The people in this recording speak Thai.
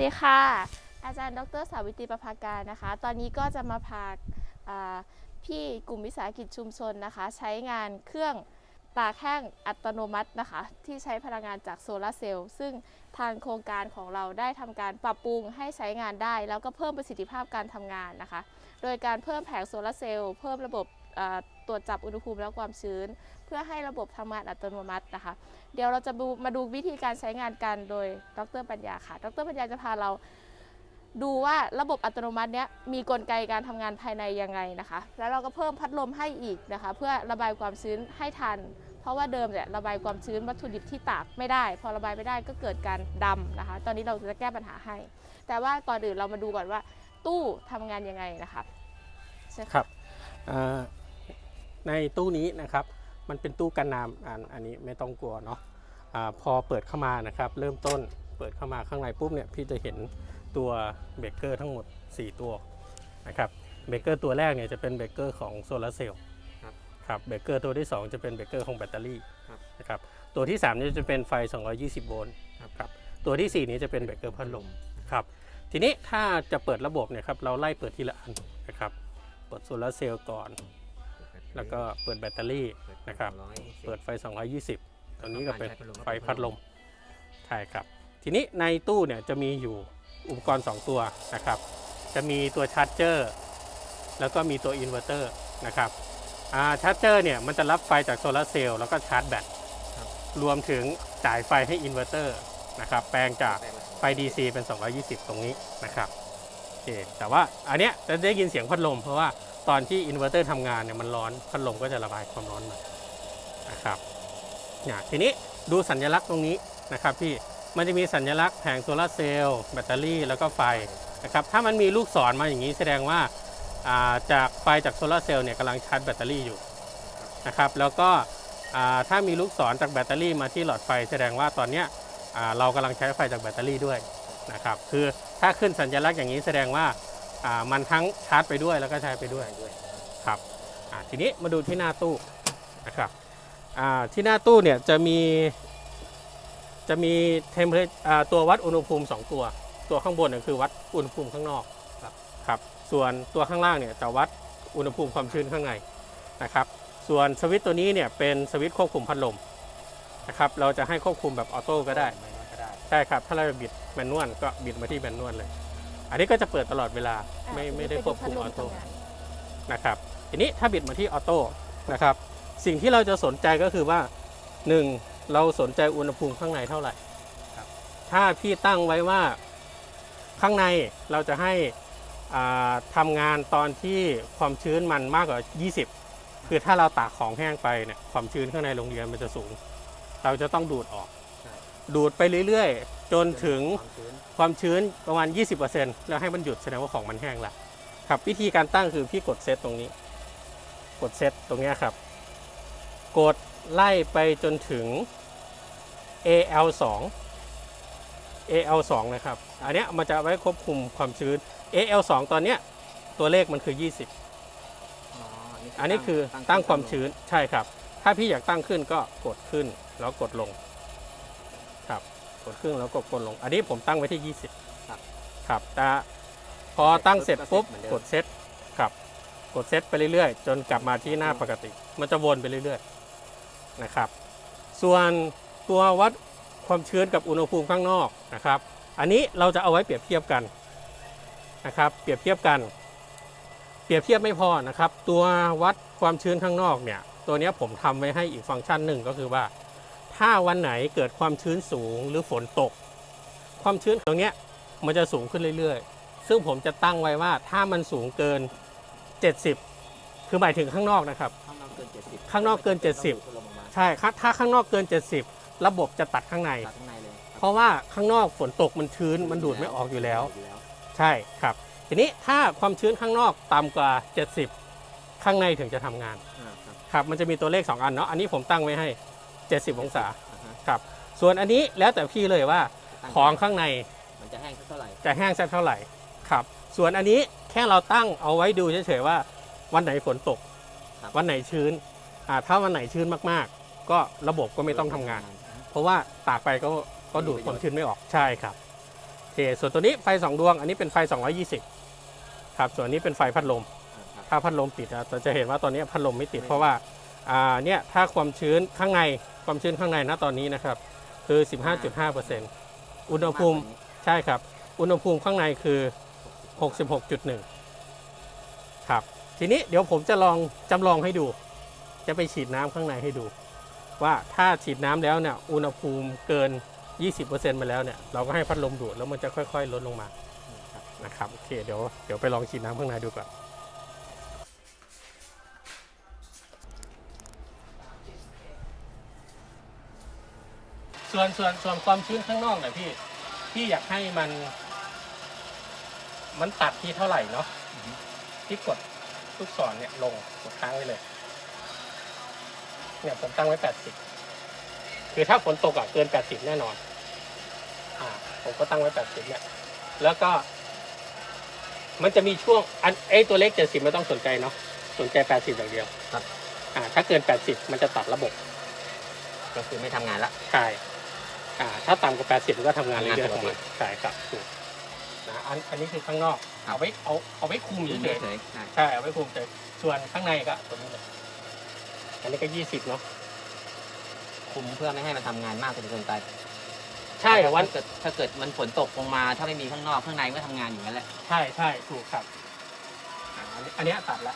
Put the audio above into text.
ดีค่ะ อาจารย์ดรสาวิตรีประภาการนะคะ ตอนนี้ก็จะมาพาพี่กลุ่มวิสาหกิจชุมชนนะคะ ใช้งานเครื่องตากแห้งอัตโนมัตินะคะ ที่ใช้พลังงานจากโซลาร์เซลล์ซึ่งทางโครงการของเราได้ทำการปรับปรุงให้ใช้งานได้ แล้วก็เพิ่มประสิทธิภาพการทำงานนะคะ โดยการเพิ่มแผงโซลาร์เซลล์เพิ่มระบบ ตรวจจับอุณหภูมิและความชื้น เพื่อให้ระบบทำงานอัตโนมัตินะคะ เดี๋ยวเราจะมาดูวิธีการใช้งานกันโดยดรปัญญาค่ะ ดรปัญญาจะพาเราดูว่าระบบอัตโนมัติเนี้ยมีกลไกการทำงานภายในยังไงนะคะ แล้วเราก็เพิ่มพัดลมให้อีกนะคะ เพื่อระบายความชื้นให้ทัน เพราะว่าเดิมเนี่ยระบายความชื้นวัตถุดิบที่ตากไม่ได้ พอระบายไม่ได้ก็เกิดการดำนะคะ ตอนนี้เราจะแก้ปัญหาให้ แต่ว่าก่อนอื่นเรามาดูก่อนว่าตู้ทำงานยังไงนะคะใช่ครับอ่า ในตู้นี้นะครับ มันเป็นตู้กันน้ำอันอันนี้ไม่ต้องกลัวเนาะอาพอเปิดเข้ามานะครับ เริ่มต้นเปิดเข้ามาข้างในปุ๊บเนี่ยพี่จะเห็นตัวเบรกเกอร์ทั้งหมด 4 ตัวนะครับเบรกเกอร์ตัวแรกเนี่ยจะเป็นเบรกเกอร์ของโซลาร์เซลล์ครับครับเบรกเกอร์ตัวที่ 2 จะเป็นเบรกเกอร์ของแบตเตอรี่ครับนะครับตัวที่3เนี่ยจะเป็นไฟ 220 โวลต์ครับตัวทีสี่ 4 นี้จะเป็นเบรกเกอร์พัดลมครับทีนี้ถ้าจะเปิดระบบเนี่ยครับเราไล่เปิดทีละอันนะครับเปิดโซลาร์เซลล์ก่อน แล้วก็เปิดแบตเตอรี่นะครับ เปิดไฟ 220ตรงนี้ก็เป็นไฟพัดลม ใช่ครับ ทีนี้ในตู้เนี่ยจะมีอยู่อุปกรณ์ 2 ตัวนะครับ จะมีตัวชาร์จเจอร์ แล้วก็มีตัวอินเวอร์เตอร์นะครับอ่าชาร์จเจอร์เนี่ยมันจะรับไฟจากโซลาร์เซลล์แล้วก็ชาร์จแบตครับรวมถึงจ่ายไฟให้อินเวอร์เตอร์นะครับ แปลงจากไฟ DC เป็น 220 ตรงนี้นะครับ คแต่ว่าอันเนี้ยจะได้ยินเสียงพัดลม เพราะว่าตอนที่อินเวอร์เตอร์ทำงานเนี่ยมันร้อนพัดลมก็จะระบายความร้อนมานะครับเนี่ยทีนี้ดูสัญลักษณ์ตรงนี้นะครับพี่มันจะมีสัญลักษณ์แผงโซลาเซลล์แบตเตอรี่แล้วก็ไฟนะครับถ้ามันมีลูกศรมาอย่างนี้แสดงว่าาจากไฟจากโซลาเซลล์เนี่ยกำลังชาร์จแบตเตอรี่อยู่นะครับแล้วก็ถ้ามีลูกศรจากแบตเตอรี่มาที่หลอดไฟ แสดงว่าตอนเนี้ยเรากำลังใช้ไฟจากแบตเตอรี่ด้วย นะครับ คือถ้าขึ้นสัญลักษณ์อย่างนี้แสดงว่าามันทั้งชาร์จไปด้วยแล้วก็ใช้ไปด้วยด้วยครับทีนี้มาดูที่หน้าตู้นะครับที่หน้าตู้เนี่ยจะมีจะมีเทมเพลตัววัดอุณหภูมิ 2 ตัว ตัวข้างบนเนี่ยคือวัดอุณหภูมิข้างนอกครับครับส่วนตัวข้างล่างเนี่ยจะวัดอุณหภูมิความชื้นข้างในนะครับ ส่วนสวิตตัวนี้เนี่ยเป็นสวิตควบคุมพัดลมนะครับเราจะให้ควบคุมแบบออโต้ก็ได้ ใช่ครับ ถ้าเราบิดแมนนวลก็บิดมาที่แมนนวลเลย อันนี้ก็จะเปิดตลอดเวลาอะไม่ทีนี้ไม่ได้ปควบคุมพัอดอโต้ทำงานนะครับทีนี้ถ้าบิดมาที่ออโต้นะครับ สิ่งที่เราจะสนใจก็คือว่า 1. เราสนใจอุณหภูมิข้างในเท่าไหร่ครับถ้าพี่ตั้งไว้ว่าข้างในเราจะให้อ่าทำงานตอนที่ความชื้นมันมากกว่า 20 คือถ้าเราตากของแห้งไปเนี่ยความชื้นข้างในโรงเรียนมันจะสูง เราจะต้องดูดออกใช่ ดูดไปเรื่อยๆ จนถึงความชื้นความชื้นประมาณ 20%แล้วให้มันหยุดแสดงว่าของมันแห้งละครับวิธีการตั้งคือพี่กดเซตตรงนี้ กดเซตตรงเนี้ยครับ กดไล่ไปจนถึง AL2 AL2 นะครับ อันเนี้ยมันจะไว้ควบคุมความชื้น AL2 ตอนเนี้ยตัวเลขมันคือ 20อ๋ออันนี้คือตั้งความชื้นใช่ครับ ถ้าพี่อยากตั้งขึ้นก็กดขึ้นแล้วกดลง ครับกดขึ้นแล้วกดกดลง อันนี้ผมตั้งไว้ที่ 20 ครับ ครับแต่พอตั้งเสร็จปุ๊บกดเซตครับ กดเซตไปเรื่อยๆ จนกลับมาที่หน้าปกติ มันจะวนไปเรื่อยๆนะครับ ส่วนตัววัดความชื้นกับอุณหภูมิข้างนอกนะครับ อันนี้เราจะเอาไว้เปรียบเทียบกันนะครับ เปรียบเทียบกัน เปรียบเทียบไม่พอนะครับ ตัววัดความชื้นข้างนอกเนี่ย ตัวเนี้ยผมทำไว้ให้อีกฟังก์ชันหนึ่งก็คือว่า ถ้าวันไหนเกิดความชื้นสูงหรือฝนตก ความชื้นตรงเนี้ยมันจะสูงขึ้นเรื่อยๆ ซึ่งผมจะตั้งไว้ว่าถ้ามันสูงเกิน 70 คือหมายถึงข้างนอกนะครับ ข้างนอกเกิน 70 ข้างนอกเกิน 70ต้องดูดลงมาใช่ครับถ้าข้างนอกเกิน 70 ระบบจะตัดข้างใน ตัดข้างในเลยครับเพราะว่าข้างนอกฝนตกมันชื้นมันดูดไม่ออกอยู่แล้วอยู่แล้ว ใช่ครับ ทีนี้ถ้าความชื้นข้างนอกต่ำกว่า 70 ข้างในถึงจะทำงานอ่าครับครับ มันจะมีตัวเลข 2 อันเนาะ อันนี้ผมตั้งไว้ให้ 70 องศาอ่าฮะครับส่วนอันนี้แล้วแต่พี่เลยว่าตั้ของข้างในมันจะแห้งสักเท่าไหร่จะแห้งสักเท่าไหร่ครับ ส่วนอันนี้แค่เราตั้งเอาไว้ดูเฉยๆว่า วันไหนฝนตกครับวันไหนชื้นอ่าถ้าวันไหนชื้นมากๆ ก็ระบบก็ไม่ต้องทำงาน เพราะว่าตากไปก็ก็ดูดความชื้นไม่ออกใช่ครับทเคส่วนตัวนี้ไฟ 2 ดวง อันนี้เป็นไฟ 220 ครับ ส่วนนี้เป็นไฟพัดลมครับถ้าพัดลมติดอะเราจะเห็นว่าตอนนี้พัดลมไม่ติดเพราะว่าอ่า เนี่ยถ้าความชื้นข้างในความชื้นข้างในณตอนนี้นะครับ คือ 15.5%อุณหภูมิใช่ครับ อุณหภูมิข้างในคือ 66.1 ครับ ทีนี้เดี๋ยวผมจะลองจำลองให้ดู จะไปฉีดน้ำข้างในให้ดู ว่าถ้าฉีดน้ำแล้วเนี่ยอุณหภูมิเกิน 20%มาแล้วเนี่ยเราก็ให้พัดลมดูดแล้วมันจะค่อย ๆ ลดลงมานะครับโอเคเดี๋ยวเดี๋ยวไปลองฉีดน้ำข้างในดูก่อน ส่วนส่วนส่วนความชื้นข้างนอกเนี่ยพี่พี่อยากให้มัน มันตัดที่เท่าไหร่เนาะพี่กดลูกศรเนี่ยลงกดค้างไว้เลย เนี่ยผมตั้งไว้แปดสิบคือถ้าฝนตกอะเกินแปดสิบแน่นอน อ่า ผมก็ตั้งไว้แปดสิบเนี่ย แล้วก็ มันจะมีช่วงอันไอ้ตัวเลขเจ็ดสิบไม่ต้องสนใจเนาะสนใจแปดสิบอย่างเดียวครับ อ่า ถ้าเกินแปดสิบมันจะตัดระบบ ก็คือไม่ทำงานละ ใช่ อ่าถ้าต่ำกว่า 80 มันก็ทำงานทำงานเรื่อยๆปขกองติมันใช่ครับถูกนะอันอันนี้คือข้างนอก ครับ เอาไว้เอาเอาไว้คุมยืนเฉยเฉยๆใช่ๆใช่เอาไว้คุมเฉยส่วนข้างในก็ตัวนี้เลยอันนี้ก็ 20 เนาะคุมเพื่อไม่ให้มันทำงานมากจนเกินไปใช่วันถ้าเกิดถ้าเกิดมันฝนตกลงมา ถ้าไม่มีข้างนอกข้างในก็ทำงานอย่างนั้นแหละ ใช่ใช่ถูกครับอ่าอันนี้อันเนี้ยตัดละ